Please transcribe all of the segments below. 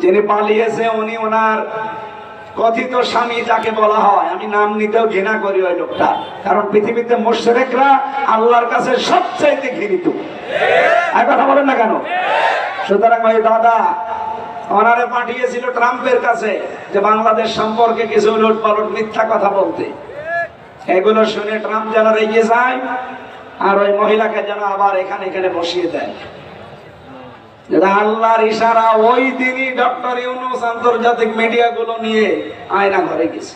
যিনি পালিয়েছে উনি ওনার কথিত স্বামী যাকে বলা হয়। আমি নাম নিতেও ঘৃণা করি ওই লোকটা। কারণ পৃথিবীতে মোশরেকরা আল্লাহর কাছে সবচাইতে ঘৃণিত। আর কথা বলেন না কেন? সুতরাং ওই দাদা ওনারে পাঠিয়েছিল ট্রাম্পের কাছে যে বাংলাদেশ সম্পর্কে কিছু উলট পালট মিথ্যা কথা বলতে। এগুলো শুনে ট্রাম্প যেন রেগে যায় আর ওই মহিলাকে যেন আবার এখানে এখানে বসিয়ে দেয়। যেটা আল্লাহর ইশারা, ওই দিনই ডক্টর ইউনুস আন্তর্জাতিক মিডিয়া গুলো নিয়ে আয়না ঘরে গেছে।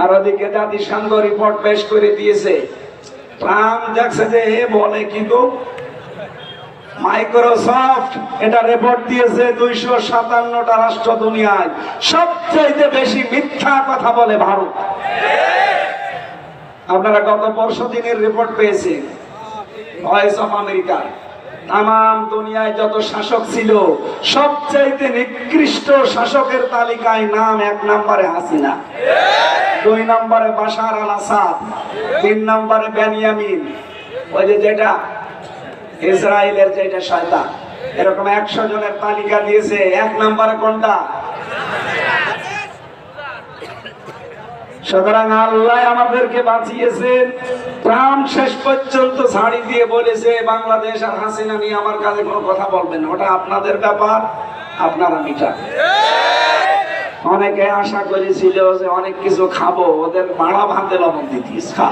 আর ওদিকে জাতিসংঘ রিপোর্ট পেশ করে দিয়েছে। ট্রাম্প দেখছে যে, এ বলে মাইক্রোসফট, এটা দিয়েছে দুইশো সাতান্নটা রাষ্ট্র দুনিয়ায়। সবচাইতে বেশি মিথ্যা কথা বলে ভারত। আপনারা গত পরশু দিনের রিপোর্ট পেয়েছেন। ভয়েস অফ আমেরিকা তাম দুনিয়ায় যত শাসক ছিল, সবচাইতে নিকৃষ্ট শাসকের তালিকায় নাম এক নম্বরে হাসিনা। দুই নম্বরে বাশার আল আসাদ, তিন নম্বরে বেনিয়ামিন। ওই যে যেটা, ইসরায়েলের যেটা শয়তান। এরকম একশো জনের তালিকা দিয়েছে, এক নম্বরে কোনটা? সুতরাং আল্লাহ আমাদেরকে বাঁচিয়েছেন। ট্রাম্প শেষ পর্যন্ত ছাড়ি দিয়ে বলেছে, বাংলাদেশ আর হাসিনা নিয়ে আমার কাছে কোনো কথা বলবেন ওটা আপনাদের ব্যাপার, আপনারা মিটা অনেকে আশা করেছিল যে অনেক কিছু খাব, ওদের মারা ভাতে লবণ দিতিস খা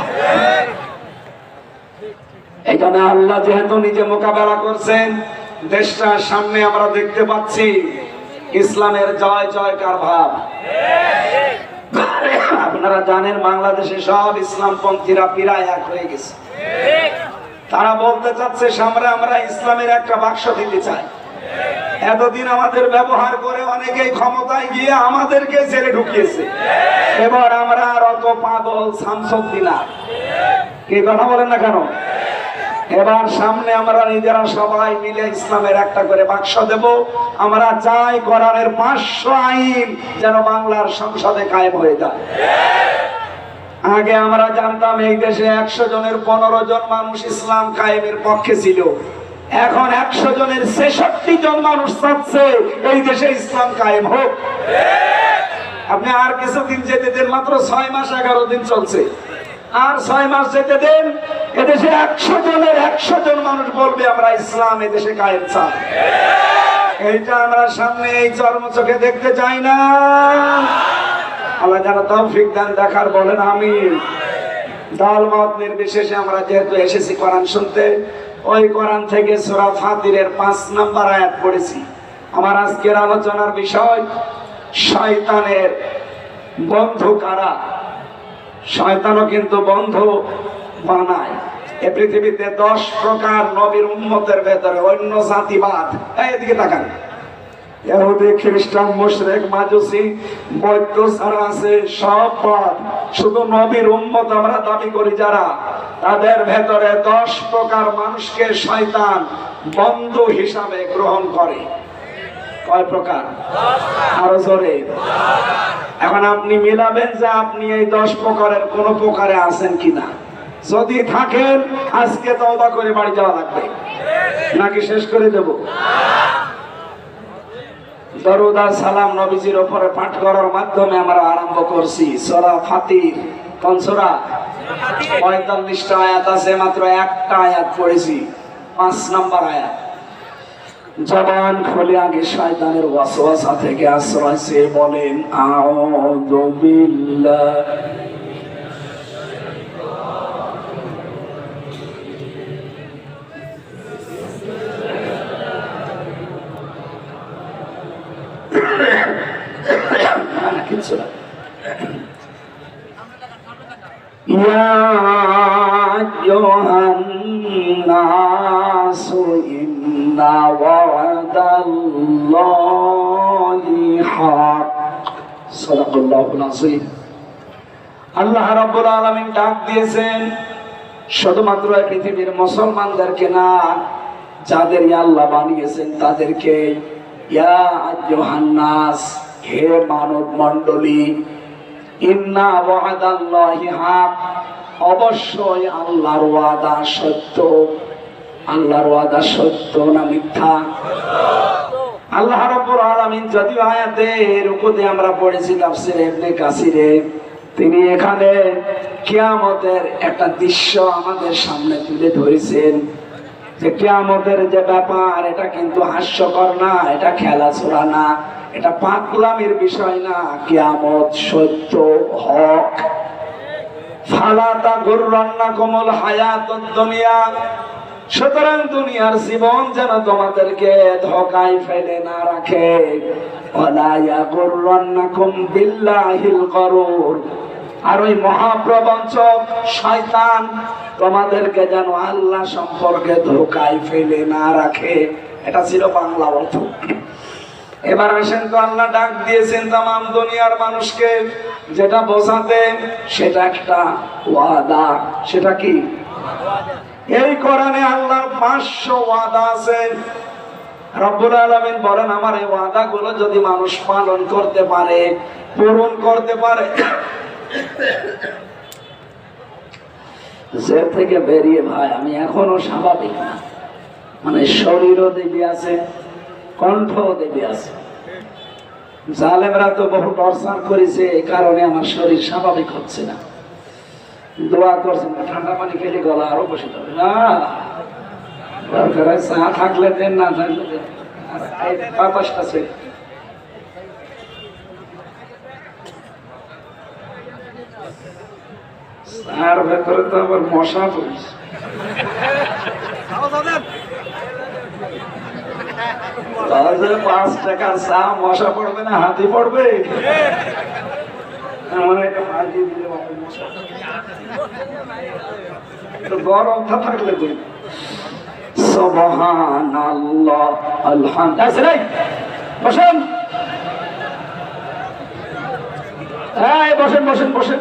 এখানে আল্লাহ যেহেতু নিজে মোকাবেলা করছেন, দেশটার সামনে আমরা দেখতে পাচ্ছি, ইসলামের জয়, জয়কার ভাব। আপনারা জানেন বাংলাদেশে সব ইসলামপন্থীরা প্রায় এক হয়ে গেছে। তারা বলতে চাচ্ছে, সামনে আমরা ইসলামের একটা বাক্স দিতে চাই। এতদিন আমাদের ব্যবহার করে অনেকেই ক্ষমতায় গিয়ে আমাদেরকে ছেড়ে ঢুকিয়েছে। এবার আমরা আর অত পাগল শামসুদ্দিন আর। কি কথা বলেন না কেন? এবার সামনে আমরা নিজেরা সবাই মিলে ইসলামের একটা করে বাক্স দেব। আমরা চাই কোরআনের পাঁচশো আইন যেন বাংলার সংসদে কায়েম হয়ে যায়। আগে আমরা জানতাম এই দেশে একশো জনের পনেরো জন মানুষ ইসলাম কায়েমের পক্ষে ছিল। এখন একশো জনের ছেষট্টি জন মানুষ চাচ্ছে এই দেশে ইসলাম কায়েম হোক। আপনি আর কিছুদিন যেতে দেন, মাত্র ছয় মাস এগারো দিন চলছে। আর ছয় মাস যেতে দেন এদেশে একশো জনের একশো জন মানুষ বলবে, আমরা ইসলাম এদেশে কায়েম চাই। এইটা আমরা সামনে এই চর্ম চোখে দেখতে চাই না। আল্লাহ যেন তৌফিক দান, দেখার বলেন আমি দল মত নির্বিশেষে আমরা যেহেতু এসেছি কোরআন শুনতে, ওই কোরআন থেকে সূরা ফাতিরের পাঁচ নাম্বার আয়াত পড়েছি। আমার আজকের আলোচনার বিষয়, শয়তানের বন্ধু কারা? শয়তানও কিন্তু বন্ধু। বানায়। এ পৃথিবীতে দশ প্রকার নবীর উন্মতের ভেতরে অন্য জাতিবাদ। এদিকে তাকান। আমরা দাবি করি যারা। তাদের ভেতরে দশ প্রকার মানুষকে শয়তান বন্ধু হিসাবে গ্রহণ করে। কয় প্রকার? আরও জোরে। এখন আপনি মিলাবেন যে আপনি এই দশ প্রকারের কোন প্রকারে আছেন কিনা। যদি থাকেন, আজকে তওবা করে বাড়ি যাওয়া লাগবে। নাকি শেষ করে দেব? দরুদ সালাম নবীজির ওপরে পাঠ করার মাধ্যমে আমরা আরম্ভ করছি। সরা ফাতির কোন সরা? পঁয়তাল্লিশটা আয়াত আছে, মাত্র একটা আয়াত পড়েছি। পাঁচ নম্বর আয়াত। জবান খুলে আগে শয়তানের ওয়াসওয়াসা থেকে আশ্রয় চেয়ে বলেন, আউযু বিল্লাহ يا أيها الناس إن وعد الله حق صدق الله العظيم আল্লাহ রাব্বুল আলামিন ডাক দিয়েছেন শুধুমাত্র এই পৃথিবীর মুসলমানদেরকে না যাদের আল্লাহ বানিয়েছেন তাদেরকে ইয়া আইয়ুহান নাস হে মানব মণ্ডলী ইন্না ওয়াদাল্লাহি হক। অবশ্যই আল্লাহর ওয়াদা সত্য। আল্লাহর ওয়াদা সত্য না মিথ্যা? আল্লাহ রাব্বুল আলামিন যদিও আয়াতে রুকুতে আমরা পড়েছি তাফসিরে ইবনে কাসিরে, তিনি এখানে কিয়ামতের একটা দৃশ্য আমাদের সামনে তুলে ধরেছেন। যে কিয়ামতের যে ব্যাপার, এটা কিন্তু হাস্যকর না, এটা খেলাধুলা না, এটা পাগলামির বিষয় না। কিয়ামত সত্য হক। ফালাতা সুতরাং দুনিয়ার জীবন যেন তোমাদেরকে ফেলে না রাখে। ওয়ালা গুররান্নাকুম বিল্লাহিল গরুর। আর ওই মহাপ্রবঞ্চক শয়তান তোমাদেরকে যেন আল্লাহ সম্পর্কে ধোকায় ফেলে না রাখে। এটা ছিল বাংলা অর্থ। এবার আসেন তো আল্লাহ ডাক দিয়েছেন তাম দুনিয়ার মানুষকে, যেটা বোঝাতে সেটা একটা ওয়াদা। সেটা কি? এই কোরআনে আল্লাহর পাঁচশো ওয়াদা আছে। রব্বুল আলমিন বলেন, আমার এই ওয়াদা গুলো যদি মানুষ পালন করতে পারে, পূরণ করতে পারে যে থেকে বেরিয়ে ভাই আমি এখনও স্বাভাবিক না। মানে শরীরও দেবী আছে কণ্ঠ দেবী আছে। জালেমরা তো বহু টর্চার করেছে এই কারণে আমার শরীর স্বাভাবিক হচ্ছে না। দোয়া করছেন না, ঠান্ডা পানি খেলে গলা আরও বসে যাবে। না দরকার চা থাকলে দেন না থাকলে দেন। আর এই চার ভেতরে তো আবার মশা পড়েছে। পাঁচ টাকার চা মশা পড়বে না, হাতি পড়বে? গরমটা থাকলে বসেন। এই, বসেন বসেন বসেন।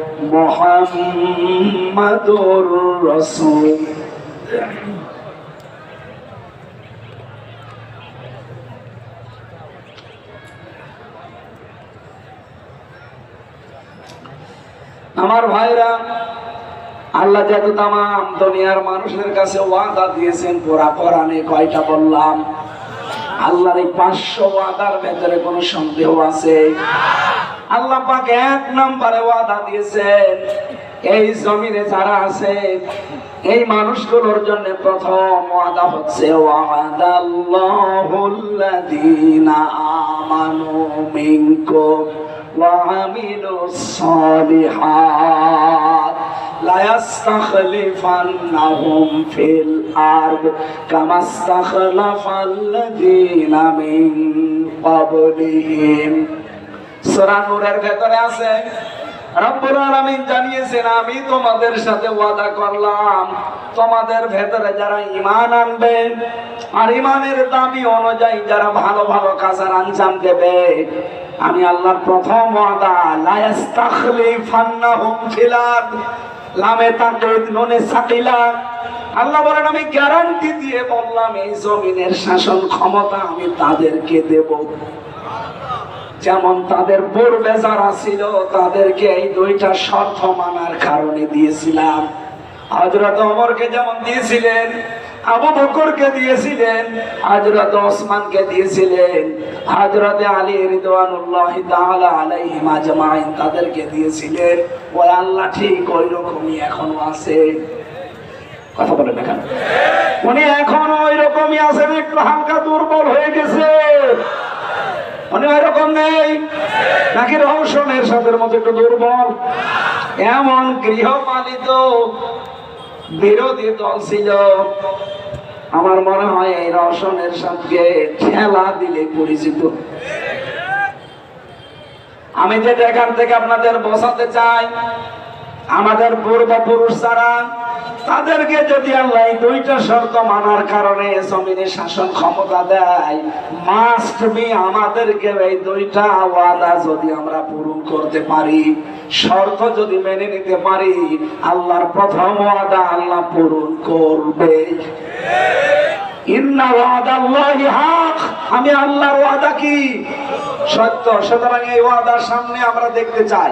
মুহাম্মাদুর রাসূল। আমার ভাইরা, আল্লাহ যেহেতু তাম দুনিয়ার মানুষের কাছে ওয়াদা দিয়েছেন, পুরা কোরআনে কয়টা বললাম? আল্লাহর এই পাঁচশো ওয়াদার ভেতরে কোনো সন্দেহ আছে? আল্লাহ পাক এক নম্বরে ওয়াদা দিয়েছেন এই জমিনে যারা আছে এই মানুষগুলোর জন্য প্রথম ওয়াদা হচ্ছে ওয়াদাল্লাহুল্লাযীনা আমানু মিনকুম وعملوا الصالحات ليستخلفنهم في الأرض كما استخلف الذين من قبلهم আমি তোমাদের সাথে ওয়াদা করলাম, তোমাদের ভেতরে যারা ঈমান আনবে আর ঈমানের দাবি অনুযায়ী যারা ভালো ভালো কাজের আঞ্জাম দেবে, আমি আল্লাহর প্রথম ওয়াদা আল্লাহ বলেন, আমি গ্যারান্টি দিয়ে বললাম, এই জমিনের শাসন ক্ষমতা আমি তাদেরকে দেব। যেমন তাদের পূর্বে যারা ছিল, তাদেরকে এই দুইটা শর্ত মানার কারণে দিয়েছিলাম। হজরত ওমরকে যেমন দিয়েছিলেন, আবু বকরকে দিয়েছিলেন হজরত ওসমানকে দিয়েছিলেন আলী রিদওয়ানুল্লাহ তাআলা আলাইহিম আজমাইন তাদেরকে দিয়েছিলেন। ওই আল্লাহ ঠিক ওই রকমই এখনও আছে। কথা বলেন না কেন? উনি এখনও ওই রকমই আছেন, একটু হালকা দুর্বল হয়ে গেছে। রকম নেই। নাকি রহস্যনের সাথে মতো একটু দুর্বল? এমন গৃহপালিত বিরোধী দল ছিল। আমার মনে হয় এই রসনের সঙ্গে খেলা দিলে পরিচিত। আমি যেটা এখান থেকে আপনাদের বসাতে চাই আমাদের পূর্বপুরুষ যারা, তাদেরকে যদি আল্লাহ দুইটা শর্ত মানার কারণে জমিনে শাসন ক্ষমতা দেয় মাস্ট বি আমাদেরকে এই দুইটা ওয়াদা যদি আমরা পূরণ করতে পারি, শর্ত যদি মেনে নিতে পারি, আল্লাহর প্রথম ওয়াদা আল্লাহ পূরণ করবে। আমি আল্লাহর ওয়াদা কি? সত্য, সুতরাং এই ওয়াদার সামনে আমরা দেখতে চাই।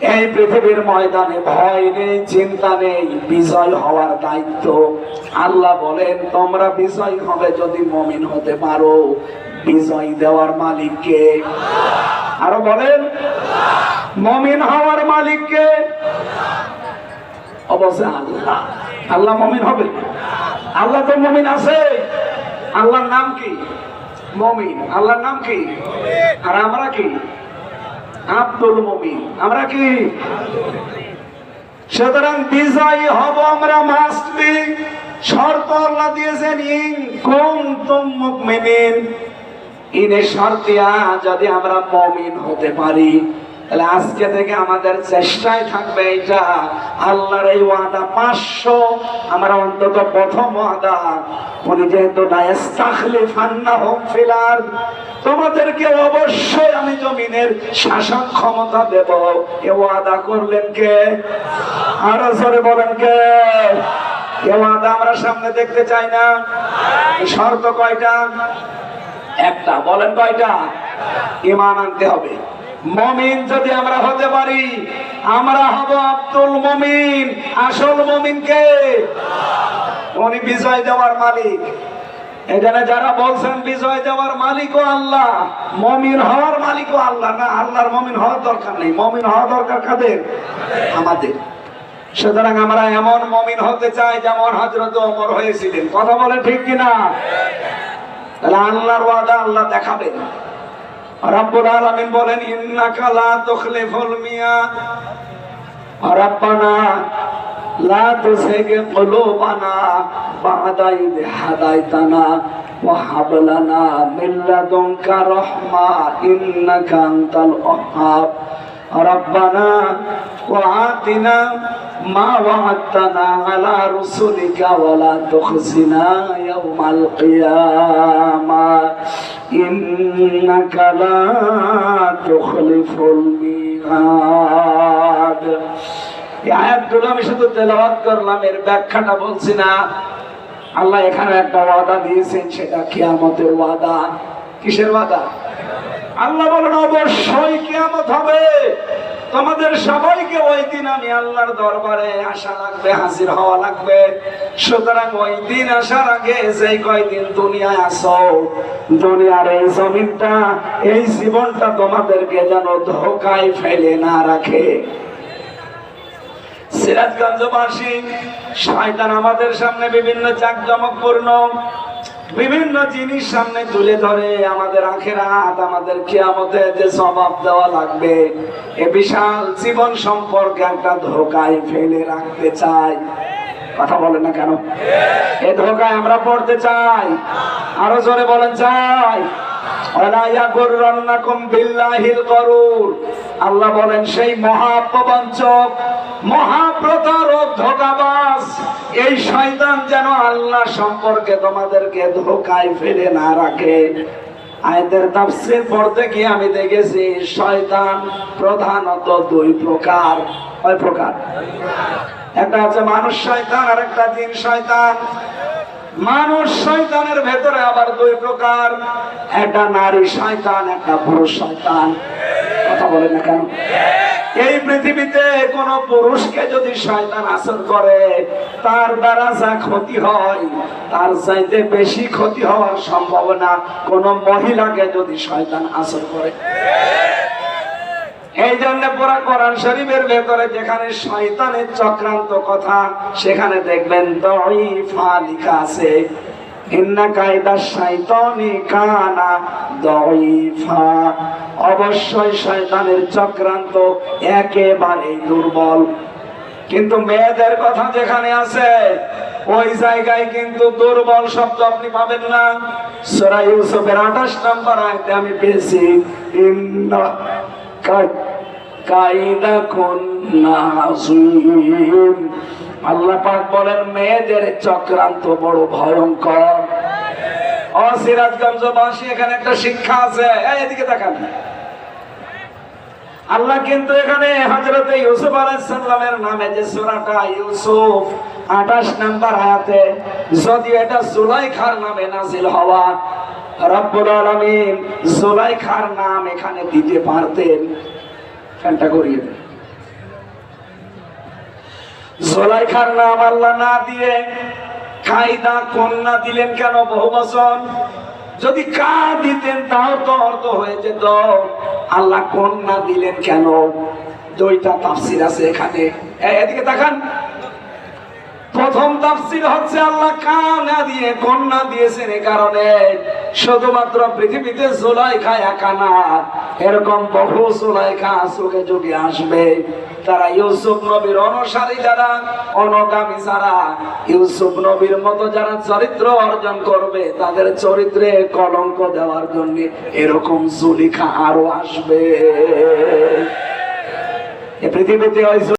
এই পৃথিবীর ময়দানে ভয় নেই, চিন্তা নেই, বিজয় হওয়ার দায়িত্ব। আল্লাহ বলেন, তোমরা বিজয় হবে যদি মমিন হতে পারো। বিজয় দেওয়ার মালিককে আরও বলেন, মমিন হওয়ার মালিককে অবশ্যই আল্লাহ। আল্লাহ মমিন হবে। আল্লাহ তো মমিন আছে। আল্লাহর নাম কি? মমিন। আল্লাহর নাম কি? আর আমরা কি? আব্দুল মমিন। আমরা কি? সুতরাং বিজয়ী হব আমরা মাস্ট শর্ত আল্লাহ দিয়েছেন, ইন তুমুক মেমিন ইনে শর্তিয়া যদি আমরা মমিন হতে পারি। তাহলে আজকে থেকে আমাদের চেষ্টায় থাকবে এটা আল্লাহর এই ওয়াদা পাঁচশো। আমরা অন্তত প্রথম ওয়াদা, উনি যেহেতু নায়াস্তাখলিফান্নাহুম ফিল তোমাদেরকে অবশ্যই আমি জমিনের শাসন ক্ষমতা দেব। এ ওয়াদা করলেন কে? আরও জোরে বলেন কে? এ ওয়াদা আমরা সামনে দেখতে চাই না। শর্ত কয়টা? একটা, বলেন কয়টা? ইমান আনতে হবে। মমিন যদি আমরা হতে পারি, আমরা হব আব্দুল মমিন। আসল মমিন কে? উনি বিজয় দেওয়ার মালিক। এখানে যারা বলছেন বিজয় দেওয়ার মালিকও আল্লাহ, মমিন হওয়ার মালিকও আল্লাহ না, আল্লাহর মমিন হওয়ার দরকার নেই। মমিন হওয়া দরকার কাদের? আমাদের। সুতরাং আমরা এমন মমিন হতে চাই যেমন হজরত ওমর হয়েছিলেন। কথা বলে ঠিক কিনা? তাহলে আল্লাহর ওয়াদা আল্লাহ দেখাবেন। রাব্বুল আলামিন বলেন, ইন্নাকা লা তুখলিফুল মিয়াদ রাব্বানা, লা তুসিগ কুলুবানা বা'দা ইদ হাদাইতানা ওয়া হাব লানা মিন লাদুনকা রাহমা ইন্নাকা আনতাল ওয়াহ্হাব রাব্বানা, ওয়া আতিনা মা ওয়া'আদতানা আলা রুসুলিকা ওয়া লা তুখজিনা ইয়াওমাল কিয়ামাহ إنك لا تخلف الميعاد এই আয়াতগুলো আমি শুধু তেলাওয়াত করলাম এর ব্যাখ্যাটা বলছি না আল্লাহ এখানে একটা ওয়াদা দিয়েছেন সেটা কিয়ামতের ওয়াদা কিসের ওয়াদা আল্লাহ বলেন অবশ্যই কিয়ামত হবে তোমাদের সবাইকে ওই দিন আমি আল্লাহর দরবারে আসা লাগবে, হাজির হওয়া লাগবে। সুতরাং ওই দিন আসার আগে যেই কয়দিন দুনিয়ায় আসো, দুনিয়ার এই জমিনটা, এই জীবনটা তোমাদেরকে যেন ধোকায় ফেলে না রাখে। সিরাজগঞ্জবাসী, শয়তান আমাদের সামনে বিভিন্ন জাকজমকপূর্ণ বিভিন্ন জিনিস সামনে তুলে ধরে আমাদের আখেরাত, আমাদের কিয়ামতে যে স্বভাব দেওয়া লাগবে, এ বিশাল জীবন সম্পর্কে একটা ধোকায় ফেলে রাখতে চাই। কথা বলেন না কেন? এ ধোকায় আমরা পড়তে চাই। আরও জোরে বলেন, চাই। আল্লাহ বলেন, সেই মহাপ্রবঞ্চক মহাপ্রতারক ধোকাবাজ, এই শয়তান যেন আল্লাহ সম্পর্কে তোমাদেরকে ধোকায় ফেলে না রাখে। আয়দের তাফসীর পড়তে গিয়ে আমি দেখেছি, শয়তান প্রধানত দুই প্রকার। কয় প্রকার? একটা হচ্ছে মানুষ শয়তান আর একটা জিন শয়তান। মানুষ শয়তানের ভেতরে আবার দুই প্রকার। একটা নারী শয়তান, একটা পুরুষ শয়তান। কথা বলেন না কেন? এই পৃথিবীতে কোন পুরুষকে যদি শয়তান আসর করে, তার দ্বারা যা ক্ষতি হয়, তার চাইতে বেশি ক্ষতি হওয়ার সম্ভাবনা কোন মহিলাকে যদি শয়তান আসর করে। এই জন্য পুরা কোরআন শরীফের ভেতরে যেখানে শয়তানের চক্রান্ত কথা, সেখানে দেখবেন দইফা লেখা আছে। ইন্না কায়দা শয়তানি কানা দইফা অবশ্যই শয়তানের চক্রান্ত একেবারে দুর্বল। কিন্তু মেয়েদের কথা যেখানে আছে, ওই জায়গায় কিন্তু দুর্বল শব্দ আপনি পাবেন না। সূরা ইউসুফের 28 নম্বর আয়াতে আমি পেয়েছি, ইন্না আল্লাহ বলেন, মেয়েদের চক্রান্ত বড় ভয়ঙ্কর। এখানে একটা শিক্ষা আছে। এদিকে আল্লাহ কিন্তু এখানে হজরতে ইউসুফ আলাইসাল্লামের নামে যে সূরাটা ইউসুফ 28 নাম্বার আয়াতে যদিও এটা জুলাইখার নামে নাজিল হওয়া রব্বুল আলামিন নাম এখানে দিতে পারতেন। ফ্যানটা করিয়ে দেন। জুলাইখার নাম আল্লাহ না দিয়ে কন্যা দিলেন কেন বহু বছর? যদি কা দিতেন তাও তো অর্থ হয়ে যেত। আল্লাহ কন্যা দিলেন কেন? দুইটা তাফসির আছে এখানে। এদিকে তাকান। প্রথম তাফসির হচ্ছে আল্লাহ কানা দিয়ে কন্যা দিয়েছেন এই কারণে। শুধুমাত্র পৃথিবীতে জুলাইখা একা না, এরকম বহু জুলাইখা যুগে যুগে আসবে, তারা ইউসুফ নবীর অনুসারী যারা, অনুগামী যারা, ইউসুফ নবীর মতো যারা চরিত্র অর্জন করবে, তাদের চরিত্রে কলঙ্ক দেওয়ার জন্য এরকম জুলিখা আরও আসবে। পৃথিবীতে ওই